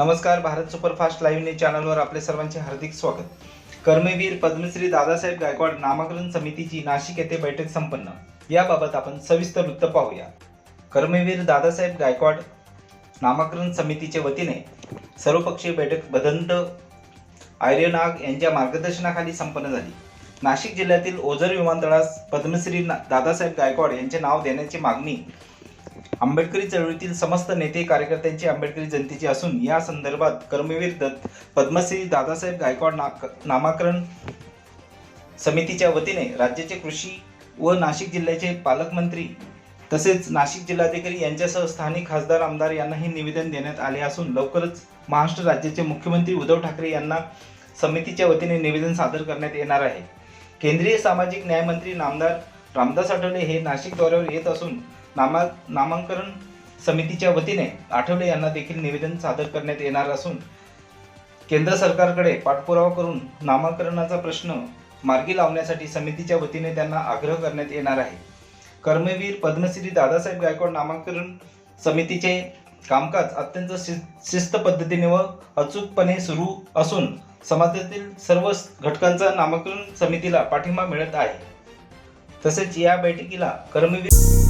नमस्कार Bharat superfast live news चॅनलवर आपले सर्वांचे हार्दिक स्वागत. कर्मवीर पद्मश्री दादासाहेब गायकवाड नामकरण समितीची नाशिक येथे बैठक संपन्न. याबाबत आपण सविस्तर वृत्त पाहूया. कर्मवीर दादासाहेब गायकवाड नामकरण समितीच्या वतीने सर्वपक्षीय बैठक भदंत आर्यनाग यांच्या मार्गदर्शनाखाली संपन्न झाली. नाशिक जिल्ह्यातील ओझर विमानतळास पद्मश्री ना- दादासाहेब गायकवाड यांचे नाव देण्याची मागणी आंबेडकरी चळवळीतील समस्त नेते कार्यकर्त्यांची आंबेडकरी जनतेची असून या संदर्भात कर्मवीर दत्त पद्मश्री दादासाहेब गायकवाड नाक नामाकरण समितीच्या वतीने राज्याचे कृषी व नाशिक जिल्ह्याचे पालकमंत्री तसेच नाशिक जिल्हाधिकारी यांच्यासह स्थानिक खासदार आमदार यांनाही निवेदन देण्यात आले असून लवकरच महाराष्ट्र राज्याचे मुख्यमंत्री उद्धव ठाकरे यांना समितीच्या वतीने निवेदन सादर करण्यात येणार आहे. केंद्रीय सामाजिक न्यायमंत्री नामदार रामदास आठवले हे नाशिक दौऱ्यावर येत असून नामा नामांकन समितीच्या वतीने आठवले यांना देखील निवेदन सादर करण्यात येणार असून केंद्र सरकारकडे पाठपुरावा करून नामांकनाचा प्रश्न मार्गी लावण्यासाठी समितीच्या वतीने त्यांना आग्रह करण्यात येणार आहे. कर्मवीर पद्मश्री दादासाहेब गायकवाड नामांकन समितीचे कामकाज अत्यंत शिस्त शिस्त पद्धतीने व अचूकपणे सुरू असून समाजातील सर्व घटकांचा नामांकन समितीला पाठिंबा मिळत आहे. तसेच या बैठकीला कर्मवीर